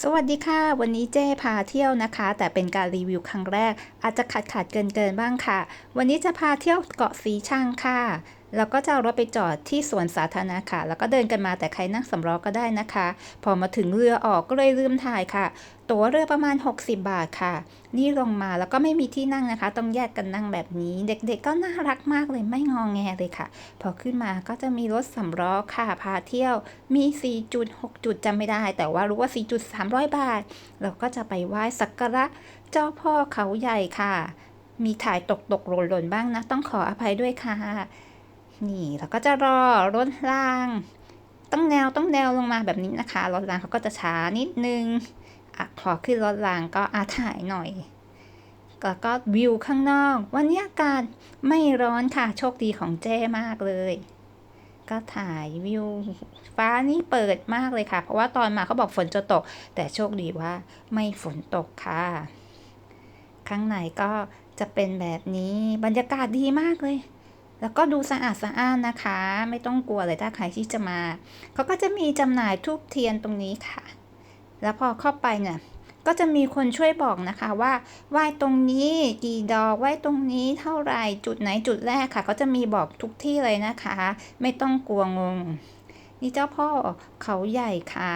สวัสดีค่ะ วันนี้เจ้พาเที่ยวนะคะ แต่เป็นการรีวิวครั้งแรก อาจจะขาดขาดเกินเกินบ้างค่ะ วันนี้จะพาเที่ยวเกาะสีช่างค่ะ แล้วก็จะเอารถไปจอดที่สวนสาธารณะค่ะ แล้วก็เดินกันมาแต่ใครนั่งสำรองก็ได้นะคะ พอมาถึงเรือออกก็เลยลืมถ่ายค่ะ ตั๋วเรือประมาณ 60 บาทค่ะ นี่ลงมาแล้วก็ไม่มีที่นั่งนะคะ ต้องแยกกันนั่งแบบนี้ เด็กๆก็น่ารักมากเลยไม่งองแงเลยค่ะ พอขึ้นมาก็จะมีรถสำล้อค่ะ พาเที่ยวมี4จุด6จุดจำไม่ได้ แต่ว่ารู้ว่า4จุด300 บาท เราก็จะไปไหว้สักการะเจ้าพ่อเขาใหญ่ค่ะ มีถ่ายตกตกๆหล่นๆบ้างนะ ต้องขออภัยด้วยค่ะ นี่เราก็จะรอรถราง ต้องแนวต้องแนวลงมาแบบนี้นะคะรถรางเขาก็จะช้านิดนึง อะขอขึ้นรถรางก็อาถ่ายหน่อยแล้วก็วิวข้างนอก วันนี้อากาศไม่ร้อนค่ะ โชคดีของเจ้มากเลย ก็ถ่ายวิว ฟ้านี่เปิดมากเลยค่ะ เพราะว่าตอนมาเขาบอกฝนจะตก แต่โชคดีว่าไม่ฝนตกค่ะ ข้างในก็จะเป็นแบบนี้บรรยากาศดีมากเลย แล้วก็ดูสะอาดสะอ้านนะคะ ไม่ต้องกลัวเลยถ้าใครที่จะมา เขาก็จะมีจำหน่ายทูบเทียนตรงนี้ค่ะ แล้วพอเข้าไปเนี่ยก็จะมีคนช่วยบอกนะคะว่าไหว้ตรงนี้กี่ดอกไหว้ตรงนี้เท่าไหร่จุดไหนจุดแรกค่ะเขาจะมีบอกทุกที่เลยนะคะ ไม่ต้องกลัวงง นี่เจ้าพ่อเขาใหญ่ค่ะ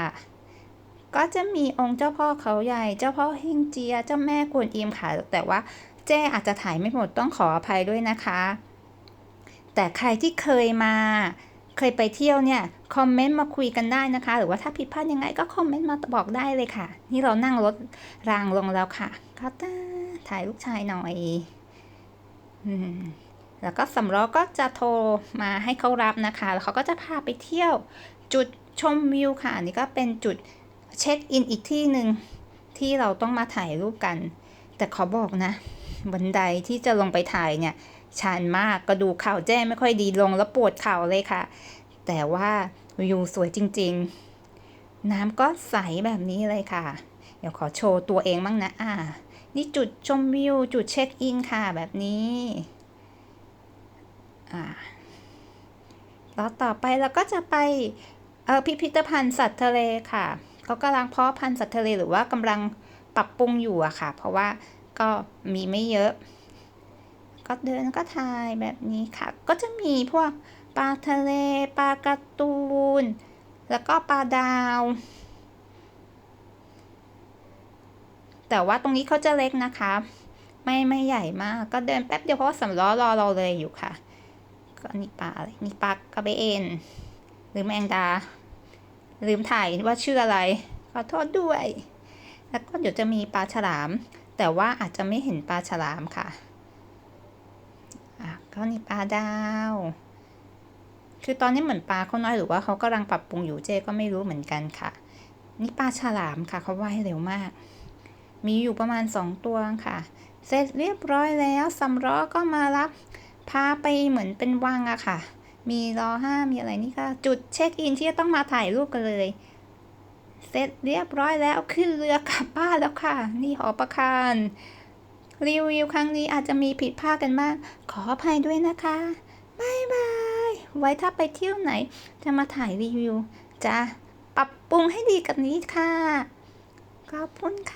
ก็จะมีองค์เจ้าพ่อเขาใหญ่ เจ้าพ่อเฮงเจีย เจ้าแม่กวนอิมค่ะ แต่ว่าเจ้อาจจะถ่ายไม่หมดต้องขออภัยด้วยนะคะ แต่ใครที่เคยมา เคยไปเที่ยวเนี่ยคอมเมนต์มาคุยกันได้นะคะ หรือว่าถ้าผิดพลาดยังไงก็คอมเมนต์มาบอกได้เลยค่ะ นี่เรานั่งรถรางลงแล้วค่ะก็ตาถ่ายลูกชายหน่อยอืมแล้วก็สำล้อก็จะโทรมาให้เขารับนะคะ แล้วเขาก็จะพาไปเที่ยว จุดชมวิวค่ะ อันนี่ก็เป็นจุดเช็คอินอีกที่หนึ่งที่เราต้องมาถ่ายรูปกัน แต่ขอบอกนะ บันไดที่จะลงไปถ่ายเนี่ย ชันมากกระดูกเข่าแจ้ไม่ค่อยดีลงแล้วปวดเข่าเลยค่ะ แต่ว่าวิวสวยจริง ๆ น้ำก็ใสแบบนี้เลยค่ะ เดี๋ยวขอโชว์ตัวเองบ้างนะอ่า นี่จุดชมวิว จุดเช็คอินค่ะแบบนี้อ่าแล้วต่อไปเราก็จะไปเออพิพิธภัณฑ์สัตว์ทะเลค่ะเขากำลังเพาะพันธุ์สัตว์ทะเลหรือว่ากำลังปรับปรุงอยู่อะค่ะ เพราะว่าก็มีไม่เยอะ ก็เดินก็ถ่ายแบบนี้ค่ะ ก็จะมีพวกปลาทะเลปลาการ์ตูน แล้วก็ปลาดาว แต่ว่าตรงนี้เขาจะเล็กนะคะ ไม่ไม่ใหญ่มาก ก็เดินแป๊บเดียวเพราะว่าสำล้อรอเราเลยอยู่ค่ะ ก็นี่ปลาอะไรนี่ปลากระเบนหรือแมงดา ลืมถ่ายว่าชื่ออะไร ขอโทษด้วย แล้วก็เดี๋ยวจะมีปลาฉลาม แต่ว่าอาจจะไม่เห็นปลาฉลามค่ะ อะก็นี่ปลาดาว คือตอนนี้เหมือนปลาเขาน้อยหรือว่าเขากำลังปรับปรุงอยู่เจ๊ก็ไม่รู้เหมือนกันค่ะ นี่ปลาฉลามค่ะเขาว่ายเร็วมาก มีอยู่ประมาณสองตัวค่ะ เสร็จเรียบร้อยแล้วสำล้อก็มารับพาไปเหมือนเป็นวังอะค่ะ มีรอห้ามีอะไรนี่ค่ะ จุดเช็คอินที่จะต้องมาถ่ายรูปกันเลย เสร็จเรียบร้อยแล้วขึ้นเรือกลับบ้านแล้วค่ะ นี่หอประคาร รีวิวครั้งนี้อาจจะมีผิดพลาดกันบ้าง ขออภัยด้วยนะคะบายบาย ไว้ถ้าไปเที่ยวไหน จะมาถ่ายรีวิว จะปรับปรุงให้ดีกับนี้ค่ะ ขอบคุณค่ะ